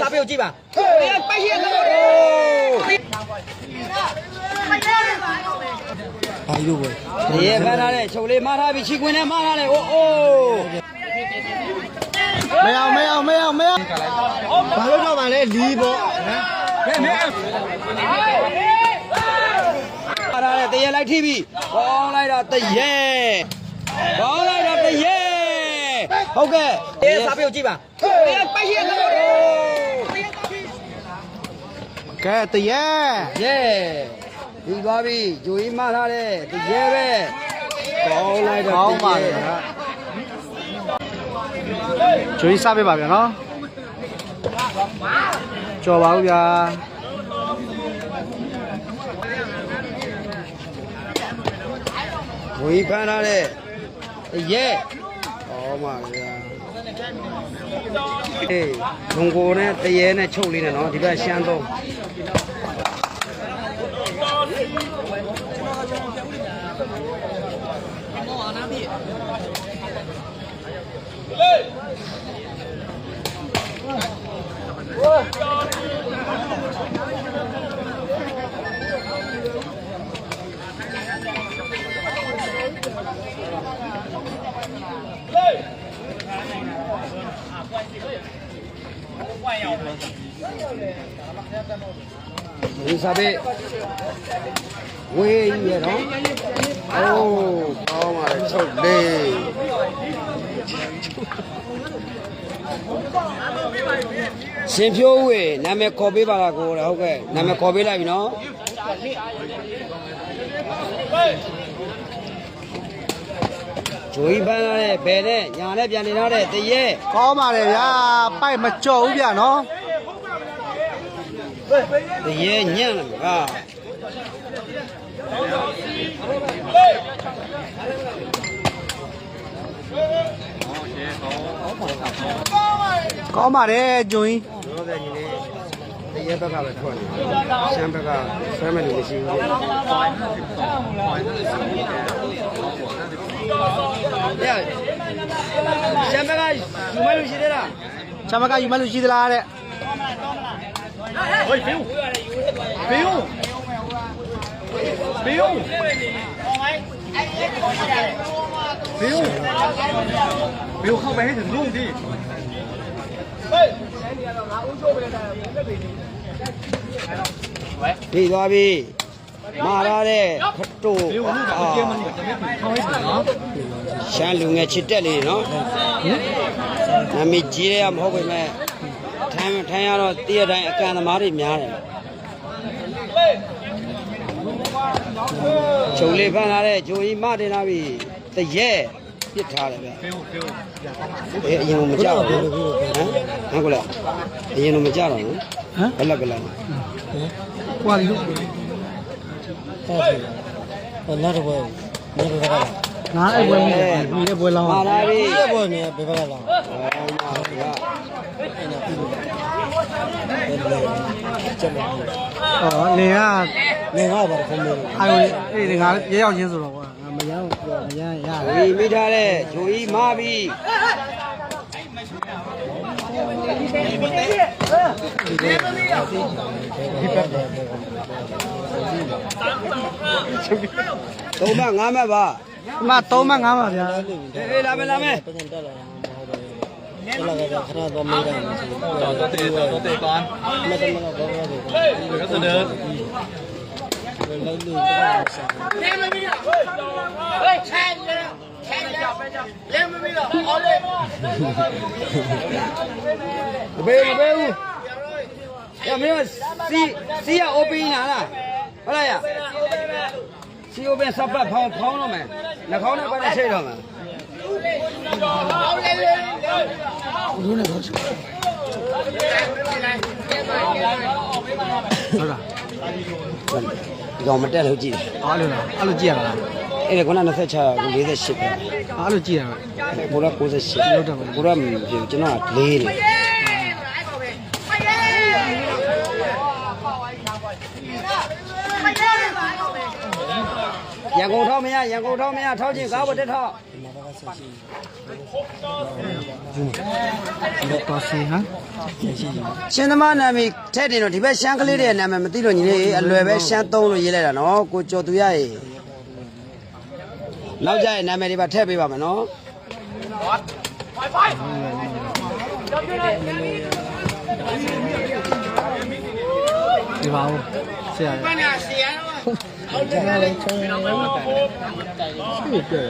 စာပေကိုကြည့်ပါပိုက်ရှိရတော့ဘာလို့ပဲဒီရဖမ်းထားတဲ့ချုပ်လေးမထားပြီးချီခွင်းနဲ့မထားတယ်အိုးအိုးမရအောင်မရအောင်မရအောင်မရဘာလို့တော့မှလဲလီးပေါ့ဟမ်ကဲမင်းမထားတဲ့တရေလိုက်ထိပြီးကောင်းလိုက်တာတရေကောင်းလိုက်တာတရေဟုတ်ကဲ့ဒီစာပေကိုကြည့်ပါပိုက်ရှိရတော့ ကဲတရေရဲဒီသွားပြီဂျိုကြီးမထားတဲ့တရေပဲကောင်းလိုက်တာကောင်းပါလေဗျာကျွေးစားပေးပါဗျာနော်ကြော်ပါဦးဗျာဝီဖမ်းထားတဲ့ရဲဟောမှာဗျာ အေးငုံကိုနဲ့တရေနဲ့ချုပ်လေးနဲ့နော်ဒီဘက်ရှမ်းသုံးဒီ စာပေဝေးကြီးရနော်အိုးကောင်းပါလေချုပ်လေးရှင်ဖြိုးဝေနာမည်ခေါ်ပေးပါလားကိုဟုတ်ကဲ့နာမည်ခေါ်ပေးလိုက်ပြီနော်ဂျိုးကြီးပန်းလာတဲ့ဘယ်နဲ့ညာနဲ့ပြန်နေတော့တဲ့တရေကောင်းပါလေဗျာပိုက်မကြော်ဘူးဗျာနော် တရေညံ့လားဟာကောင်းပါတယ်ကျွင်းတော့တဲ့ညီလေးတရေဘက်ကပဲထွက်နေရှမ်းဘက်ကဆွဲမဲ့လူမရှိဘူးညရှမ်းဘက်ကယူမဲ့လူရှိသေးလားချမကယူမလို့ရှိသလားတဲ့ ဒီသွားပြီမာရတဲ့ခတိုအာရှမ်းလူငယ်ချစ်တက်လေးနော်နာမည်ကြီးရမဟုတ်ပေ မဲ့ထိုင်ထိုင်ရတော့တည့်ရတိုင်းအကန့်သမားတွေများတယ်ချုပ်လေးဖမ်းလာတဲ့ဂျိုကြီးမတင်လာပြီတရက်ပြစ်ထားတယ်ဗျအေးအရင်ကမကြောက်ဘူးဟမ်ဟုတ်ကဲ့အရင်ကမကြောက်တော့ဘူးဟမ်ဘယ်လက်ကလည်းကွာလီလို့ဟုတ်ပြီဟိုနောက်တစ်ပွဲနောက်တစ်ခါလာငါအဲ့ပွဲမြည်ပြီးတဲ့ပွဲလောင်းမာလာပြီဒီပွဲနေဘယ်ဘက်ကလာအော်မာဗျာအဲ့ဒါပြီးလို့ဘယ်လို ချက်မလို့ဟောလင်ကနေငါဘာခုံးလို့အာယုံအေးငါရဲရောက်ချင်းဆိုတော့ကွာငါမရမ်းမရမ်းရဝီမိထားတဲ့ဂျိုကြီးမာပြီဒီဘက်တော့သုံးမငါးမပါအမ3မှ5ပါဗျာအေးလာမယ်လာမယ်ပြန်တက်လာ ဟုတ်တယ်တက်လာတော့ခဏတော့မေးတယ်တော့တော့တေတော့တေကောင်းမတမတော့ဘောဘောတွေကစတဲ့လောက်လို့စားမပေးမပေးဘူးရမင်းစီစီရ open လာလားဟုတ်လားရစီ open စပတ်ဖောင်းဖောင်းတော့မယ်နှာခေါင်းနဲ့ပတ်နဲ့ချိတ်တော့မယ် ဟုတ်လားဒီကောင်မတက်လို့ကြည့်တယ်အားလို့လားအဲ့လိုကြည့်ရလားအဲ့ဒါက26 48ပဲအားလို့ကြည့်ရတာဘိုးက98လို့တယ်ဘိုးကမပြောကျွန်တော်က4လေ ရန်ကုန်ထောက်မရရန်ကုန်ထောက်မရထောက်ချင်းကားဝတ်တက်ထောက်ဒီမှာကတော့ပါစီဟာဆက်ရှိကြရှင်းသမားနာမည်ထည့်တင်တော့ဒီဘက်ရှမ်းကလေးတွေနာမည်မသိလို့ညီလေးအလွယ်ပဲရှမ်းသုံးလို့ရေးလိုက်တာနော်ကိုကျော်သူရရေနောက်ကြရဲ့နာမည်တွေပါထည့်ပေးပါမယ်နော်ဒီပါဦးဆရာပညာဆရာတော့ ကျွန်တော်လည်းချုံနေတယ်ရှိပြတယ်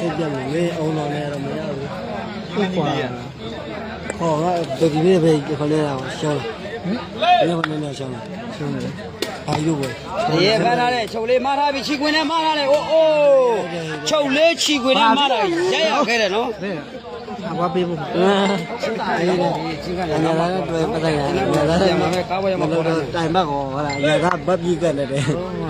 စိတ်ပြတ်နေအောင်တော့လည်းတော့မရဘူးဟုတ်ပါဟောကဒီနေ့ပဲခေါ်နေတာရှောင်းလားဟမ်ဘယ်ကနေရှောင်းလားရှောင်းတယ်ဘာလို့ပဲဒီရေဖမ်းထားတဲ့ချုပ်လေးမထားပြီးခြိခွင်းနဲ့မထားတယ်အိုးအိုးချုပ်လေးခြိခွင်းနဲ့မထားရရခဲ့တယ်နော်ဟာဘာပေးဖို့အေးလေအညာလာတော့ပတ်သက်ရတယ်အညာလာတော့တိုင်ဘက်ကောဟာအညာကဘတ်ပြီးကတ်နေတယ်ဟင်ဆက်ပါနေရတယ်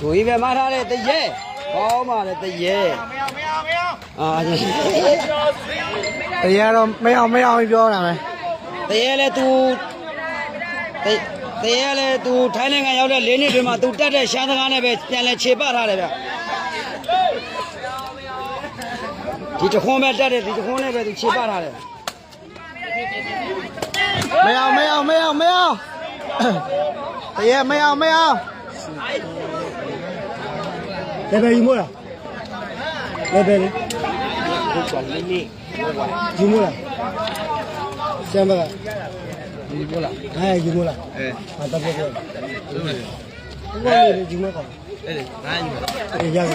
ဒိုကြီးပဲမထားတဲ့တရေကောင်းပါလေတရေအာတရားတော့မအောင်မအောင်ပြောတာပဲတရေလေ तू တရေကလည်းသူထိုင်းနိုင်ငံရောက်တဲ့၄နှစ်တွင်မှသူတက်တဲ့ရှားစကားနဲ့ပဲပြန်လဲခြေပထားတယ်ဗျဒီတခွန်းပဲတက်တယ်ဒီတခွန်းနဲ့ပဲသူခြေပထားတယ်မယောင်မယောင်မယောင်မယောင်တရေမယောင်မယောင်လက်ပဲယူမို့လားလက်ပဲလေယူမို့လားကျမ်းပါ ယူမို့လားအဲယူမို့လားအဲဟာတော့ပြောပြောယူမို့လားယူမို့ကောအဲငါယူအဲရရ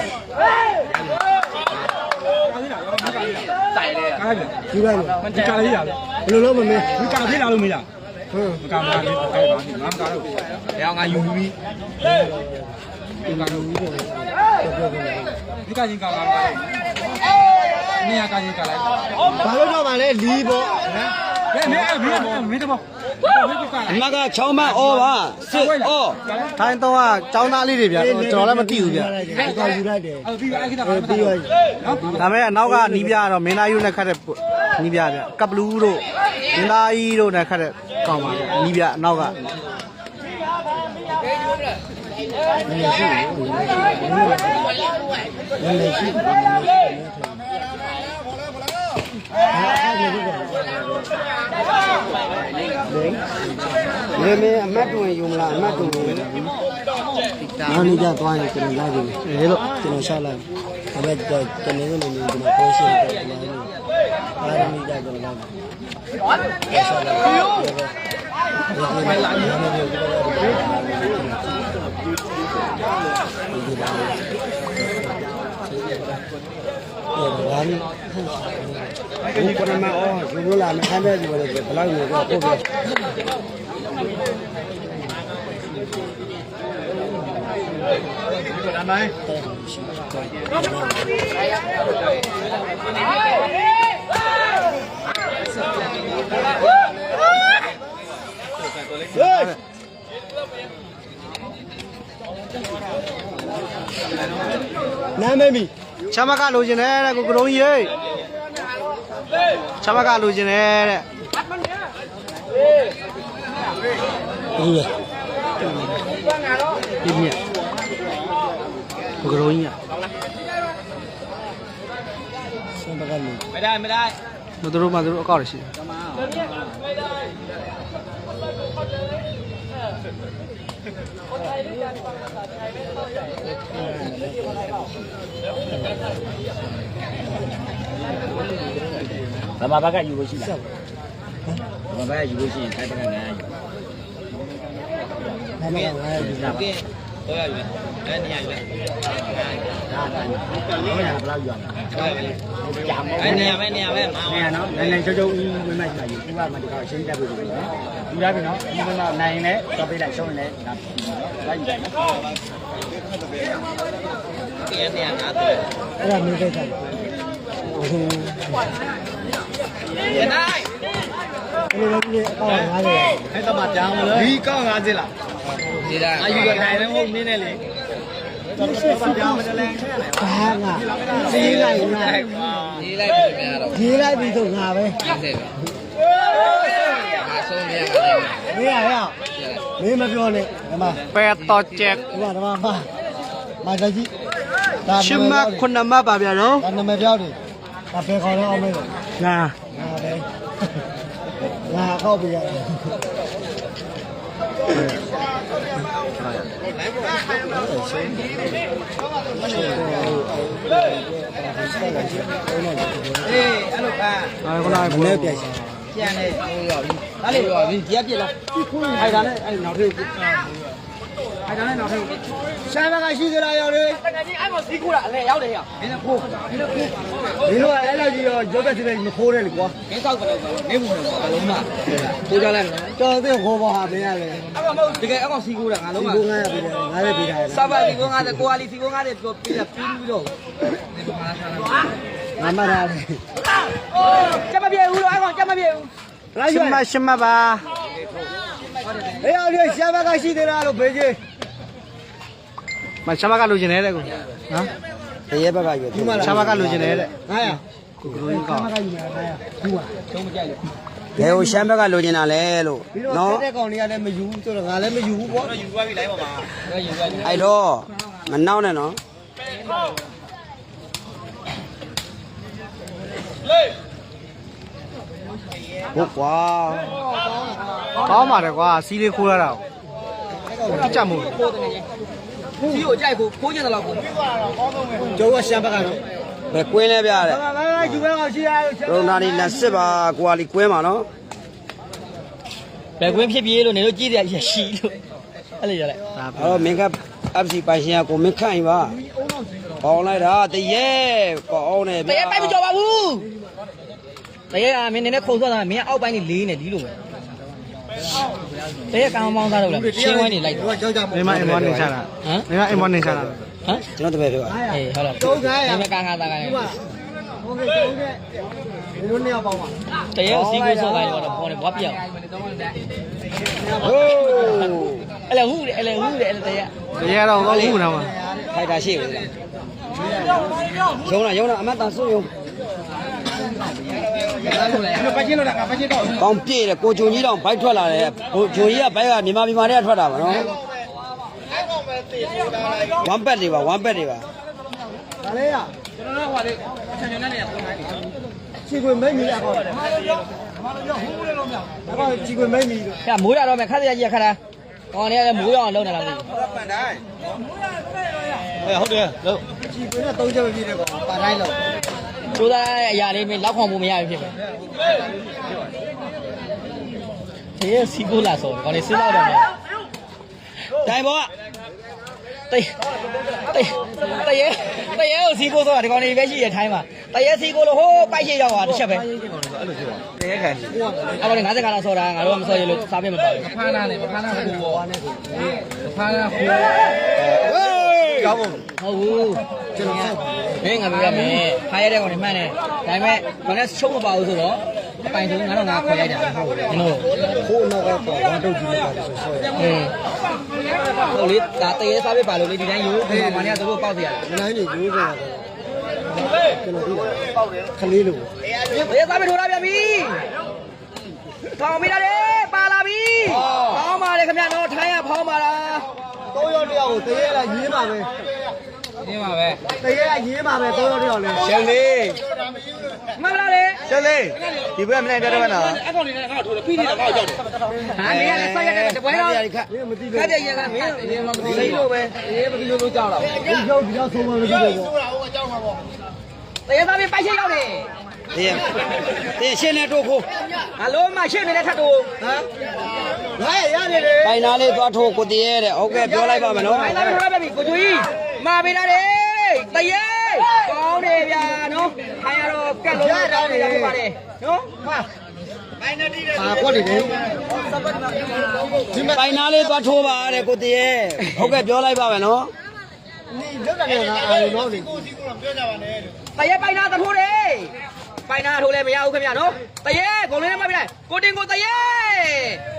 ယူလိုက်လို့ဒီကာလေးရလေဘယ်လိုလုပ်မလဲဒီကာဖြစ်လာလို့မရဟမ်မကမလေးကောက်ပါဒီငါမကားလို့အဲငါယူပြီးဒီကာယူပြီးဒီကာချင်းကာလာနေရကာချင်းကာလိုက်ဘာလို့တော့ပါလဲလီပေါ့ဟ မ်ကဲမင်းမင်းမင်းတော့မင်းကကာလာအမက6မှတ်ဩပါစစ်ဩထိုင်းတော့ကចောင်းသားလေးတွေဗျကျွန်တော်လည်းမသိဘူးဗျဒီကောင်ယူလိုက်တယ်အဲ့ပြီးအဲ့ကိတာပြီးရောနော်ဒါမဲ့အနောက်ကနီးပြတော့မင်းသားယူနဲ့ခတ်တဲ့နီးပြဗျကပ်ဘလူးတို့မင်းသားကြီးတို့နဲ့ခတ်တဲ့ကောင်ပါနီးပြအနောက်ကလည်း ရှိတယ်မေမေအမတ်တွင်ယူမလားအမတ်တွင်ယူနောက်နေ့ကျသွားရင်ကျွန်တော်လိုက်ပြီလေလို့ကျွန်တော်ရှောက်လိုက်ဒါပေမဲ့ကျွန်တော်နေနေကျွန်တော်ပိုးရှိတယ်ကျွန်တော်နေအားရနေ့ကျကျွန်တော်လိုက်ပြီရှောက်လိုက်ဒီလိုလာ နေတယ်အဲ့ဒါလည်းဘုကနမဩယူလို့လားမခံတဲ့ဒီဘယ်လိုဘယ်လောက်ယူတော့ပို့ပြအနိုင် နားမဲပြီချမကလိုချင်တယ်တဲ့ကိုကရုံးကြီးချမကလိုချင်တယ်တဲ့ဟုတ်ရဲ့ဒီမြတ်ကိုကရုံးကြီးอ่ะချမကလို မได้မได้ မတို့မတို့အကောက်ရရှိတယ် ဗမာဘက်ကယူလို့ရှိလားဗမာဘက်ကယူလို့ရှိရင်အဲ့တက်ကငါယူဘာမှမလာဘူးကဲတော့ရယူအဲ့နေရယူဒါဒါဘယ်လောက်ယူရမလဲကြာမောအဲ့နေရပဲနေရပဲမောင်းနေနော်နိုင်နိုင်ချိုးချိုးဦးဝင်မှရှိယူသူကမှဒီကောင်ရှင်းတတ်ပြီနော် ယူရပြီနော်ဒီမှာနိုင်လဲတော့ပေးလိုက်ရှုံးလဲဒါလိုက်ယူတယ်နော်ကဲနေရငါတော့အဲ့ဒါမျိုးကိစ္စရနိုင်ဘယ်လိုလဲဒီအကောက်50အဲ့တော့မှကြောင်းလို့ဒီကောက်50လားဒီဒီလားအယူကနိုင်လည်းမဟုတ်နင်းနဲ့လေတော်တော်ပါပြောင်းမလဲဘာငါစီးလိုက်ငါဒီလိုက်ပြီများတော့ဒီလိုက်ပြီးတော့ငါပဲပြည့်တယ်အဆုံးမြတ်က လည်းမင်းရရမင်းမပြောနဲ့ဒီမှာပဲတော့ကျက်ဒီမှာဒီမှာပါမာကြကြီးဒါရှမခုနမပါဗျာနော်ဒါနမပြောက်တယ်ဒါဘယ်ခေါ်လဲအောင်မေးလို့ငါငါပဲငါခောက်ပြရတယ်အေးအဲ့လိုပါအဲခုနကဘယ်နဲ့ပြိုင်ရှင် ပြန်နေဟိုရောပြီဒါလေးရောပြီဒီကပြစ်လားအဲ့ဒါနဲ့အဲ့နောက်ထပ်ပြစ်အဲ့ဒါနဲ့နောက်ထပ်ပြစ်ဆမ်ဘကရှိသလားရောက်လေတကယ်ကြီးအဲ့မစီးကူတာအလဲရောက်တယ်ရောက်ဒီနေ့ခိုးဒီနေ့ခိုးဒီလိုအဲ့လိုကြီးရောရုပ်သက်စီမခိုးတယ်လေကွာမင်းဆောက်ကြတယ်နေဘူးလို့ဘလုံးမကိုကြလိုက်တော်တဲ့ခေါ်ပါဟာမင်းရလေအဲ့မမဟုတ်တကယ်အကောင်စီးကူတာငါဒီလုံးမကုန်းငါရပြီငါလည်းပြီးတာစပါစီကူ50ကိုအလီစီကူ50ပြောပြီးတာပြီးပြီးတော့ ငါမရလေကြက်မပြေဘူးလို့အကောင်ကြက်မပြေဘူးလာရွှေရှမပါအေးအောင်လေဆမ်ဘကရှိသလားလို့ဘေးကြီးမရှမကလိုချင်တယ်တဲ့ကိုနော်တရေဘက်ကရွယ်ဒီမှာရှမကလိုချင်တယ်တဲ့900ကိုကိုကြီးကဆမ်ဘကယူမှာ900ခုပါဘယ်ဟိုရှမ်းဘက်ကလိုချင်တာလဲလို့ပြီးတော့နော်တဲ့ကောင်တွေကလည်းမယူဘူးဆိုတော့ငါလည်းမယူဘူးပေါ့အဲ့တော့မနှောက်နဲ့နော် ဟုတ်ကွာကောင်းပါတယ်ကွာစီးလေးခိုးရတာကိုကြက်မှုစီကိုကြိုက်ကိုခိုးကျင်တယ်လို့ကိုကျောင်းကဆမ်ဘကတော့ဘယ်ကွင်းလဲပြတဲ့ငါငါယူပဲကောင်ရှိရရိုနာနီလက်စစ်ပါကွာလီကွင်းပါနော်ဘယ်ကွင်းဖြစ်ပြေးလို့နေလို့ကြည့်တယ်ရရှိလို့အဲ့လိုရလိုက်အဲ့တော့မင်းက FC ပိုင်ရှင်ကကိုမင်းခန့်ရင်ပါ ပေါင်းလိုက်တာတရေပေါင်းနေတရေပိုက်မကြော်ပါဘူးတရေကမင်းနေနဲ့ခုံဆွတာမင်းအောက်ပိုင်းနေလေးနေဒီလိုပဲတရေကောင်းမောင်းသားတော့လားချင်းဝိုင်းနေလိုက်တော့ကျောင်းကြမှာမင်းမအင်မွန်နေချတာဟမ်မင်းမအင်မွန်နေချတာဟမ်ကျွန်တော်တပည့်ပြောပါအေးဟုတ်လားကျောင်းကြရမင်းမကန်းကားတာကလည်းဟုတ်ကဲ့ကျောင်းကဒီလိုနေရာပေါင်းပါတရေကိုစီးကိုဆော့တိုင်းတော့ဘောနေဘွားပြောင်းဟိုးအဲ့လေဟူးတယ်အဲ့လေဟူးတယ်အဲ့လေတရေတရေတော့တော့ခုနာမှာဖိုက်တာရှိပြီလား ရုံးလားရုံးလားအမတ်တန်စိုးရုံးပတ်ချင်းလို့လားပတ်ချင်းတော့ကောင်းပြည့်တယ်ကိုဂျုံကြီးတောင်ဘိုက်ထွက်လာတယ်ဟိုဂျုံကြီးကဘိုက်ကမြန်မာပြည်မှာတည်းကထွက်တာပါနော်ဝမ်ပက်တွေပါဝမ်ပက်တွေပါဒါလေးရကျွန်တော်တို့ဟိုလေအချန်ချန်နဲ့နေပုံတိုင်းနေချီခွေမိတ်မီအကောင်အကောင်ချီခွေမိတ်မီလို့ကမိုးရတော့မယ်ခါစရကြီးခါတာဟောနေရတယ်မိုးရအောင်လုပ်နေလားမသိပန်တိုင်းဘူးဟုတ်တယ်လို့ ချီခွေနဲ့သုံးချက်ပဲပြည့်တယ်ကောင်ပါတိုင်းလို့ကျိုးသားအရာလေးမင်းလောက်ခေါင်မှုမရဘူးဖြစ်မယ်တရေစီကိုလာဆိုခေါင်းနေစဉ်းစားတော့မယ်တိုင်ဘောကတရေတရေတရေတရေကိုစီကိုဆိုတာဒီကောင်နေပဲရှိရထိုင်းမှာတရေစီကိုလို့ဟိုးပိုက်ရှိရောက်သွားတစ်ချက်ပဲတရေခံအဲ့တော့55လောက်ဆောတာငါတို့ကမဆောရလို့စားပြမပါဘူးဖားနာနေဖားနာဟိုဘောဖားနာဟိုဟေးကောင်းပါဟုတ်ဘူး ကျွန်တော်မင်းငါပြောရမယ်ခါရတဲ့ကောင်နေမှန်းတယ်ဒါပေမဲ့ခေါင်းနဲ့ချုံမပါဘူးဆိုတော့အပိုင်ဆုံးငါတော့ငါခေါ်လိုက်တာဟုတ်တယ်နော်ခိုးတော့ကတော့ဝါတော့ကြည့်လိုက်ပါဆိုဆိုရอืมဟုတ်လေဒါတရေစားပြပါလို့လေဒီတိုင်းယူဒီမှာမနေ့ကသူတို့ပေါက်စီရတယ်မနိုင်နေရိုးကြတာကျွန်တော်ဒီခလေးလို့တရေစားပြထိုးလာပြန်ပြီဖောင်းမိတာလေပါလာပြီဖောင်းပါလေခင်ဗျာတော့ထိုင်းရဖောင်းပါလားတော့ရောတယောက်ကိုတရေကရေးပါပဲ နေပါပဲတရေကရေးပါပဲတော့ရောတယောက်လဲရှယ်လေးမှန်ပါလားလေရှယ်လေးဒီဘက်မနိုင်ပြတော့နော်အကောင်လေးနဲ့ငါ့ကိုထိုးတယ်ဖိနေတာငါ့ကိုကြောက်တယ်ဟာနေရလဲဆက်ရက်တဲ့တပွဲတော့ခက်ခက်မင်းမသိခဘူးက်ပြရကမင်းဒီမှာမသိလို့ပဲအေးမသိလို့ကြောက်တော့ဒီရောက်ဒီရောက်ဆုံးမလို့ပြောပေါ့တရေစားပြပိုက်ရှိရောက်တယ်တင်းတင်းရှင်းနေတော့ခိုးအလုံးမရှင်းနေတဲ့ထပ်တူဟမ်ငါရရတယ်လေပိုင်နာလေးသွားထိုးကိုတရေတဲ့ဟုတ်ကဲ့ပြောလိုက်ပါမယ်နော်ဖိုင်သားပြထိုးလာပြီကိုကျွကြီး မာပေးတာလေတရေကောင်းတယ်ဗျာနော်ခိုင်ရတော့ကက်လို့ကောင်းတယ်ရပါတယ်နော်အာကွက်တယ်လေပိုင်နာလေးသွားထိုးပါတဲ့ကိုတရေဟုတ်ကဲ့ပြောလိုက်ပါမယ်နော်ဒီလောက်တယ်ကအာရုံတော့နေတရေပိုင်နာသထိုးတယ်ပိုင်နာထိုးလဲမရဘူးခင်ဗျာနော်တရေကိုလေးနဲ့မပြလိုက်ကိုတင်ကိုတရေ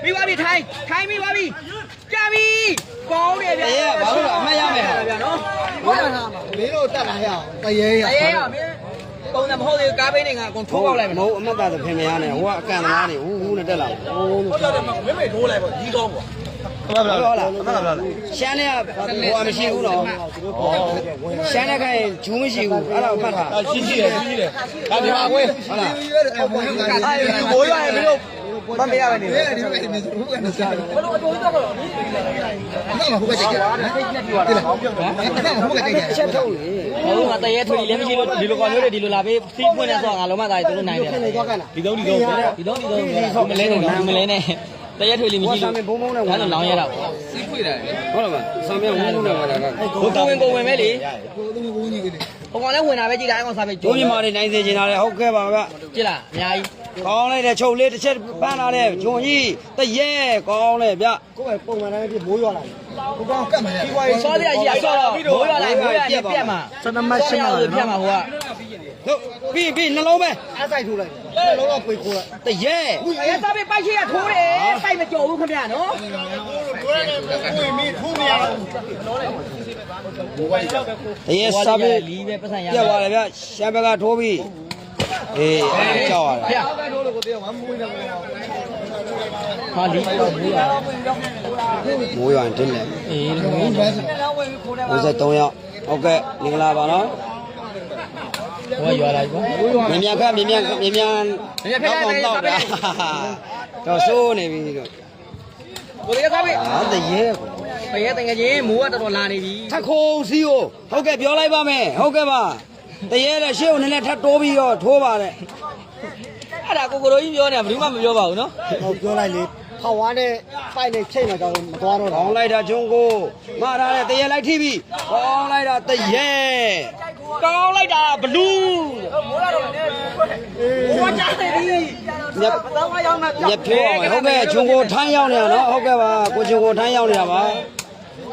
ပြီးသွားပြီထိုင်ထိုင်ပြီးသွားပြီကြာပြီ ကောင်းတယ်ဗျာတရေကဘာလို့လဲအမှတ်ရမယ်ဟာဗျာနော်မင်းတို့တက်လာရအောင်တရေရအေးရမင်းပုံစံမဟုတ်သေးဘူးကားပိန်းနေကအကုန်ထိုးပေါက်လိုက်မယ်မဟုတ်အမှတ်သားသဖင်မရနဲ့ဟိုကအကန်သမားနေဟူးဟူးနဲ့တက်လာဟိုးဟုတ်တယ်မမေမေထိုးလိုက်ပေါ့ကြီးကောင်းပေါ့ဟုတ်လားဟုတ်လားအမှတ်သားရှမ်းတဲ့ကဟိုကမရှိဘူးနော်ရှမ်းတဲ့ခိုင်ဂျူးမရှိဘူးအဲ့ဒါကိုမှတ်ထားရှိရှိတယ်ရှိရှိတယ်ဒါဒီမှာကွယ်ဟုတ်လားအဲ့ဒီဘိုးရရင်မင်းတို့ မမေရပဲနေတယ်ဒီဘက်ကနေဘုကနေစားတယ်ဘလို့အတူတူတော့အဲ့မှာဘုကကြိုက်တယ်အဲ့မှာဘုကကြိုက်တယ်ချက်ထုတ်လေဟုတ်ကတရေထွေလည်းမရှိလို့ဒီလိုကောင်မျိုးတွေဒီလိုလာပေးစီးဖွင့်နေဆိုငါလုံးမသားတွေသူတို့နိုင်တယ်နေသွားကန်လားဒီတော့ဒီတော့ဒီတော့ဒီတော့မလဲနဲ့မလဲနဲ့တရေထွေလည်းမရှိဆာလို့မင်းဘုံဘုံနဲ့အဲ့လိုလောင်းရတာပေါ့ဟုတ်လားဆာမင်းဟူးဟူးနဲ့ဝင်တာကဘိုးကိုဝင်ကိုဝင်မဲလေကိုသူကိုကြီးကလေးဟိုကောင်လည်းဝင်တာပဲကြည်တာအဲ့ကောင်စားပဲဂျိုးညီမတွေနိုင်စေချင်တာလေဟုတ်ကဲ့ပါဗျကြည်လားအများကြီး ကောင်းလိုက်တဲ့ချုပ်လေးတစ်ချက်ပန်းလာတဲ့ဂျွန်ကြီးတရေကောင်းလေဗျကိုယ်ကပုံမှန်တိုင်းပြမိုးရွာလာဘုကောင်ကတ်မယ်ဒီကွာစောတရားကြီးအစောတော့ဘိုးရလိုက်ဘိုးရနဲ့ပြက်မှာစနမရှင်းမှာပြက်မှာဟိုကတို့ပြီးပြီးနှလုံးပဲအဆိုင်ထိုးလိုက်တယ်လုံးဝပွေခိုးတရေအဲစားပေးပိုက်ရှိရထိုးတယ်စိုက်မကြော်ဘူးခင်ဗျာနော်တရေစားပြီးလီးပဲပတ်စံရပြက်သွားတယ်ဗျရှမ်းဘက်ကထိုးပြီး အေးအဲ့ကြောက်ရပြတာဟာလီးတော့ဘူးရမိုးရွာတင်းလေအေးလို့53ရောက်ဟုတ်ကဲ့မင်္ဂလာပါနော်ဟိုကရွာလိုက်ကွာမြင်မြန်ခက်မြင်မြန်မြင်မြန်တော့တော့တာတော့စိုးနေပြီတော့ကိုရစားပေးဟာတရေဘယ်တငယ်ချင်းမိုးကတော်တော်လာနေပြီထခုံစီကိုဟုတ်ကဲ့ပြောလိုက်ပါမယ်ဟုတ်ကဲ့ပါ တရေလည်းရှေ့ကိုနည်းနည်းထပ်တိုးပြီးတော့ထိုးပါတဲ့အဲ့ဒါကိုကိုရိုကြီးပြောနေတာဘယ်သူမှမပြောပါဘူးနော်ဟောပြောလိုက်လေဖောက်ဝါးနဲ့ပိုက်နဲ့ချိန်လာကြတော့မသွားတော့ကောင်းလိုက်တာဂျုံကိုမှားထားတဲ့တရေလိုက်ထိပြီကောင်းလိုက်တာတရေကောင်းလိုက်တာဘလူးမိုးလာတော့နေဘိုးကြားတယ်ပြီညက်တော့မရောက်မှညက်ပြောပါမယ်ဟုတ်ကဲ့ဂျုံကိုထမ်းရောက်နေတာနော်ဟုတ်ကဲ့ပါကိုဂျုံကိုထမ်းရောက်နေတာပါ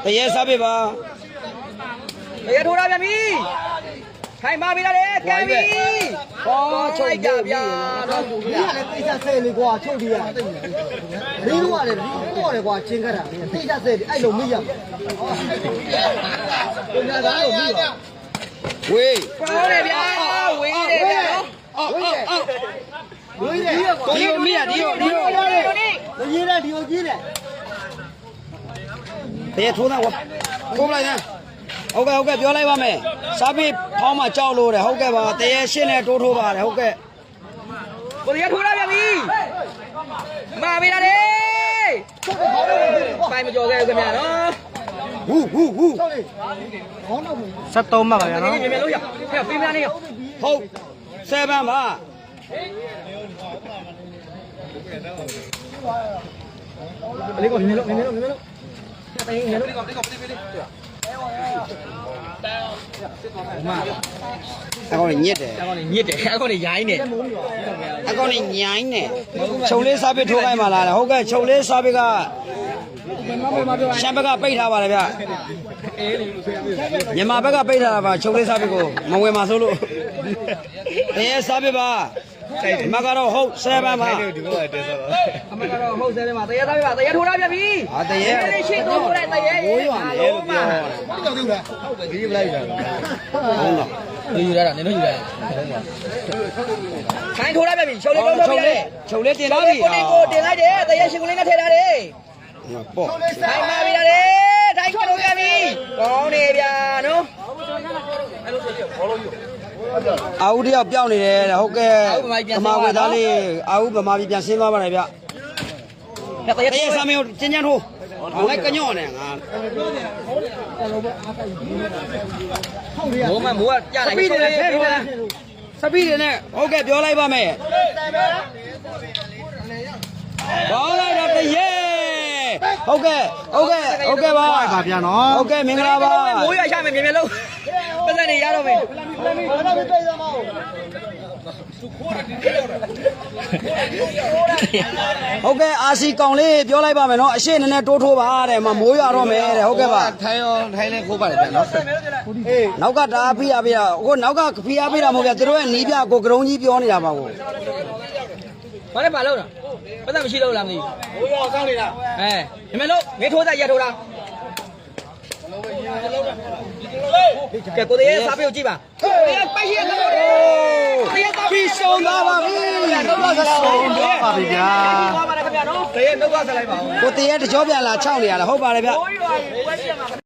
တရေစားပြီပါဘယ်ထိုးရပြန်ပြီ ထိုင်ပါပြီလားလေကဲပြီဟောချုပ်ကြကြဗျာဗျာနော်ဒီကလည်းတိကျဆဲလေကွာချုပ်ပြီးရမင်းတို့ကလည်းဒီတော့လေကွာချင်းကြတာတိကျဆဲအဲ့လိုမရဘူးညာသားကိုပြီးတော့ဝေးကောင်းတယ်ဗျာဝေးတယ်ဗျာနော်အောက်အောက်အောက်ဝေးတယ်ဒီကိုမိရဒီကိုဒီကိုမရေးတဲ့ဒီကိုကြီးတယ်တရေထိုးသားဝထိုးလိုက်သားဟုတ်ကဲ့ဟုတ်ကဲ့ပြောလိုက်ပါမယ် စားပြီးဖောင်းမှကြောက်လို့တယ်ဟုတ်ကဲ့ပါတရေရှင်းနဲ့တိုးထိုးပါတယ်ဟုတ်ကဲ့ကိုရထိုးရပြန်ပြီမာပြီလားလေပိုင်မကြော်ခဲ့ဘူးခင်ဗျာနော်ဝူးဝူးဝူးဟုတ်လေခေါင်းတော့မ73မှတ်ပါဗျာနော်မြင်မြင်လို့ရဟဲ့ပေးမလားနေရောဟုတ်7ပါလေးကမြင်မြင်လို့မြင်မြင်လို့မြင်မြင်လို့တိုင်းမြင်လို့ အကောင်ညစ်တယ်အကောင်ညစ်တယ်အကောင်ရိုင်းတယ်အကောင်ညိုင်းတယ်ချုပ်လေးစားပြီးထိုးခိုင်းပါလားဟုတ်ကဲ့ချုပ်လေးစားပြီးကရှမ်းဘက်ကပိတ်ထားပါလေဗျမြန်မာဘက်ကပိတ်ထားတာပါချုပ်လေးစားပြီးကိုမဝင်ပါဆိုလို့တရေစားပြီးပါ ဒီမှာကတော့ဟုတ်7ပါအမကတော့ဟုတ်တယ်မှာတရေသားပြပါတရေထိုးရပြန်ပြီဟာတရေရှင်းတော့ထိုးလိုက်တရေမိုးရွာနေလို့ပြောတာကြောက်သေးဘူးလားဟုတ်တယ်ဒီပလိုက်တာဟုတ်တော့လူယူရတာနင်တို့ယူရတယ်ခိုင်းထိုးရပြန်ပြီချုပ်လေးတော့ထုတ်ချုပ်ပြလေးတယ်ချုပ်လေးတင်တောလာင်းပြီလေးကိုတင်ကိုတင်လိုက်တယ်တရေရှင်ကလေးနဲ့ထည့်ထားတယ်ပေါ့ထိုင်ပါပြီလားလေထိုင်ခေါ်လို့ရ အာဟုတယောက်ပြောင်းနေတယ်တဲ့ဟုတ်ကဲ့ကမာဝေသားလေးအာဟုဗမာပြည်ပြန်ဆင်းသွားပါတယ်ဗျတရေတရေဆာမင်းကိုကျင်းကျန်းထိုးဟောလိုက်ကညော့နေငါမိုးမမိုးကကြစလိုက်ပီးတွေနဲ့ထဲထိုးတယ်စပီးတွေနဲ့ဟုတ်ကဲ့ပြောလိုက်ပါမယ်ဘောင်းလိုက်တော့တရေဟုတ်ကဲ့ဟုတ်ကဲ့ဟုတ်ကဲ့ပါပါဗျာနော်ဟုတ်ကဲ့မင်္ဂလာပါမိုးရရမယ်မြင်မြင်လို့ ပတ်စံနေရတော့မယ်ဘာလို့ပြေးရမအောင်ဟုတ်ကဲ့အာစီကောင်လေးပြောလိုက်ပါမယ်နော်အရှိနည်းနည်းတိုးထိုးပါတဲ့မမိုးရတော့မယ်တဲ့ဟုတ်ကဲ့ပါထိုင်ရောထိုင်လဲခိုးပါတယ်ဗျာနော်အေးနောက်ကဒါဖိအားပေးတာဟိုနောက်ကဖိအားပေးတာမဟုတ်ဗျာသူတို့ရဲ့နီးပြကိုကရုံကြီးပြောနေတာပါကိုဘာလဲဘာလို့လားပတ်စံမရှိလို့လားမသိဘူးမိုးရအောင်စောင်းနေတာအဲမြင်မြင်လို့ငေးထိုးသားရက်ထိုးတာ ကဲကိုတည်းရဲ့စားပြုတ်ကြည့်ပါကိုတည်းရဲ့ပိုက်ရဲ့တော့ကိုတည်းရဲ့တော့ပြီးဆုံးသွားပါပြီတော့ကစားဆုံးသွားပါပြီဗျာသွားပါလေခင်ဗျာနော်တည်းရဲ့နှုတ်သွားစလိုက်ပါဦးကိုတည်းရဲ့တကြောပြန်လာ6နေရလားဟုတ်ပါလေဗျဘိုးရွာကြီးပွဲပြမှာ